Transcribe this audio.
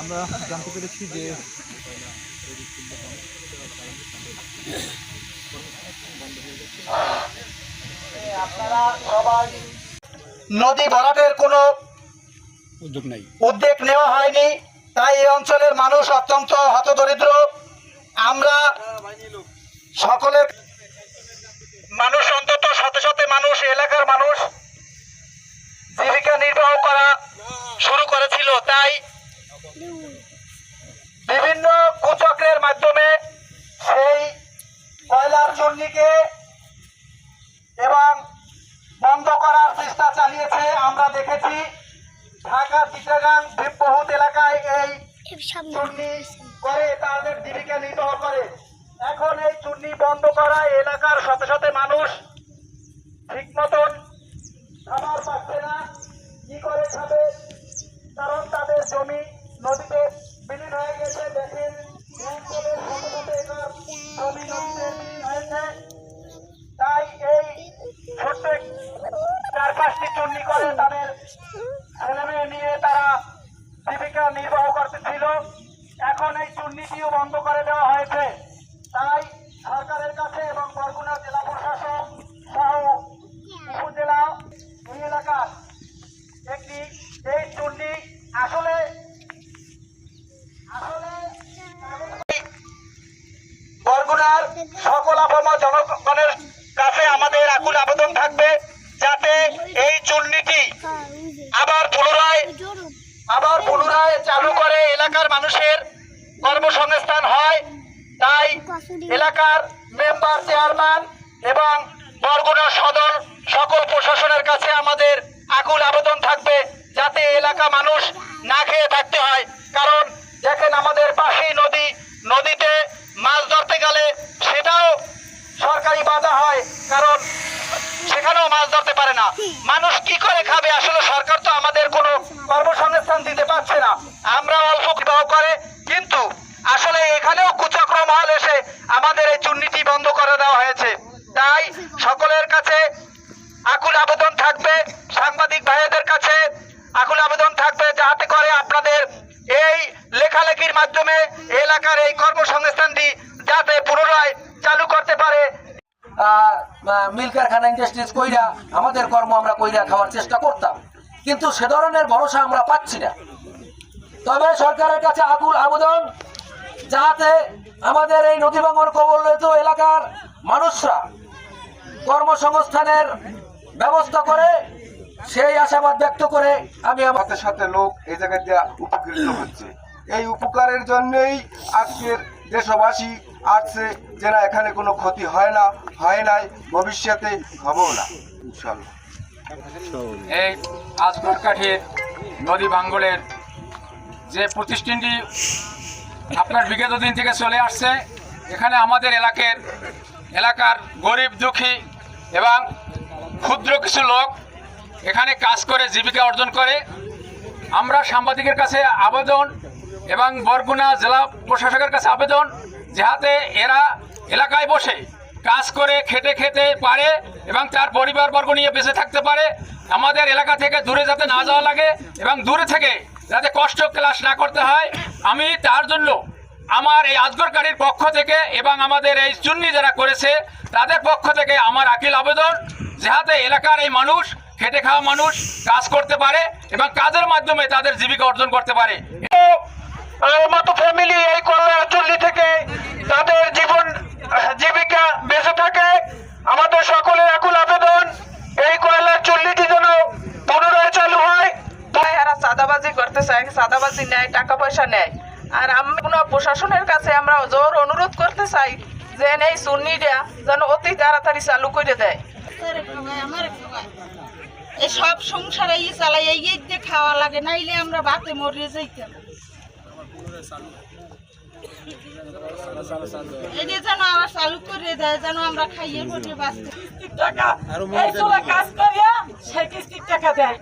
আমরা জানতে পেরেছি যে নদী ভরাটের কোনো উদ্যোগ নেই। উদ্যোগ নেওয়া হয়নি তাই এই অঞ্চলের মানুষ অত্যন্ত হতদরিদ্র। আমরা সকলের বিভিন্ন কুচক্রের মাধ্যমে সেই কয়লার চূর্ণিকে এবং বন্ধ করার চেষ্টা চালিয়েছে। আমরা দেখেছি ঢাকা, চিটাগাং বহুত এলাকায় এই চূর্ণি করে তাদের জীবিকা নির্বাহ করে। এখন এই চূর্ণি বন্ধ করা এলাকার শত শত মানুষ ঠিক মতন খাবার পাচ্ছে না কি করে খাবে কারণ তাদের জমি নদীতে বিলীন হয়ে গেছে দেখেন এই অঞ্চলের শত শত একর জমি নদীতে বিলীন হয়েছে তাই এই ছোট্ট চার পাঁচটি চুন্নি করে তাদের ছেলে মেয়ে নিয়ে তারা জীবিকা নির্বাহ করতেছিল এখন এই চুন্নিটিও বন্ধ করে দেওয়া হয়েছে। তাই সরকারের কাছে এবং বরগুনা জেলা প্রশাসন সহ উপজেলা এই এলাকার একটি এই চুন্নি আসলে আসলে বরগুনার সকল আপামা জনগণের আবার পুনরায় চালু করে এলাকার মানুষের কর্মসংস্থান হয়। তাই এলাকার মেম্বার, চেয়ারম্যান এবং বরগুনা সদর সকল প্রশাসনের কাছে আমাদের আকুল আবেদন থাকবে যাতে এলাকা মানুষ না খেয়ে থাকতে হয়। কারণ দেখেন আমাদের পাশেই নদী, নদীতে মাছ ধরতে গেলে সেটাও সরকারি বাধা হয়, কারণ সেখানেও মাছ ধরতে পারে না। মানুষ কি করে খাবে? আসলে সরকার তো আমাদের কোনো কর্মসংস্থান আমরা অল্প বিবাহ করে, কিন্তু আসলে এখানেও কুচক্র মহল এসে আমাদের এই চুন্নিটি বন্ধ করে দেওয়া হয়েছে। তাই সকলের কাছে আকুল আবেদন থাকবে, সাংবাদিক ভাইদের কাছে আকুল আবেদন থাকবে যাতে করে আপনাদের এই লেখালেখির মাধ্যমে এলাকার এই কর্মসংস্থানটি যাতে পুনরায় চালু করতে পারে। মিল কারখানা ইন্ডাস্ট্রিজ কইরা আমাদের কর্ম আমরা কইরা খাওয়ার চেষ্টা করতাম। কিন্তু সে ধরনের ভরসা আমরা পাচ্ছি না। তবে সরকারের কাছে আকুল আবেদন যাতে আমাদের এই নদী ভাঙন কবলিত এলাকার মানুষরা কর্মসংস্থানের ব্যবস্থা করে সেই আশাবাদ ব্যক্ত করে আমি আমাদের সাথে লোক এই জায়গায় উপকৃত হচ্ছে। এই উপকারের জন্যই আজকের দেশবাসী আসছে যে না এখানে কোনো ক্ষতি হয় না হয় নাই ভবিষ্যতে হবেও না ইনশাল্লাহ এই আজগর কাঠির নদী ভাঙ্গলের যে প্রতিষ্ঠানটি আপনার বিগত দিন থেকে চলে আসছে, এখানে আমাদের এলাকার এলাকার গরিব, দুঃখী এবং ক্ষুদ্র কিছু লোক এখানে কাজ করে, জীবিকা অর্জন করে। আমরা সাংবাদিকের কাছে আবেদন এবং বরগুনা জেলা প্রশাসকের কাছে আবেদন যাতে এরা এলাকায় বসে কাজ করে, খেটে খেতে পারে এবং তার পরিবারবর্গ নিয়ে বেঁচে থাকতে পারে। আমাদের এলাকা থেকে দূরে যাতে না যাওয়া লাগে এবং দূরে থেকে যাতে কষ্ট ক্লাস না করতে হয়, আমি তার জন্য আমার এই আজগরকারীর পক্ষ থেকে এবং আমাদের এই চুন্নি যারা করেছে, তাদের পক্ষ থেকে আমার আকিল আবেদন, যাতে এলাকার এই মানুষ, খেটে খাওয়া মানুষ কাজ করতে পারে এবং কাজের মাধ্যমে তাদের জীবিকা অর্জন করতে পারে। মতো ফ্যামিলি এই থেকে তাদের জীবন, জীবিকা বেঁচে থাকে। আমাদের সকলের আকুল আবেদন এই কয়লার চল্লিটি যেন পুনরায় চালু হয় তাই এরা চাঁদাবাজি করতে চায় নেয় টাকা পয়সা নেয়। আর আমি কোনো প্রশাসনের কাছে আমরা জোর অনুরোধ করতে চাই যে এই সুন্নিটা যেন অতি তাড়াতাড়ি চালু করে দেয়। এই সব সংসারে ই চালাই এই দিয়ে খাওয়া লাগে নাইলে আমরা বাতে মরিয়ে যাইতাম। এটা যেন আবার চালু করে দেয় যেন আমরা খাইয়ে পড়ে বাঁচতে। টাকা কাজ করিয়া সে কিস্তির টাকা দেয়।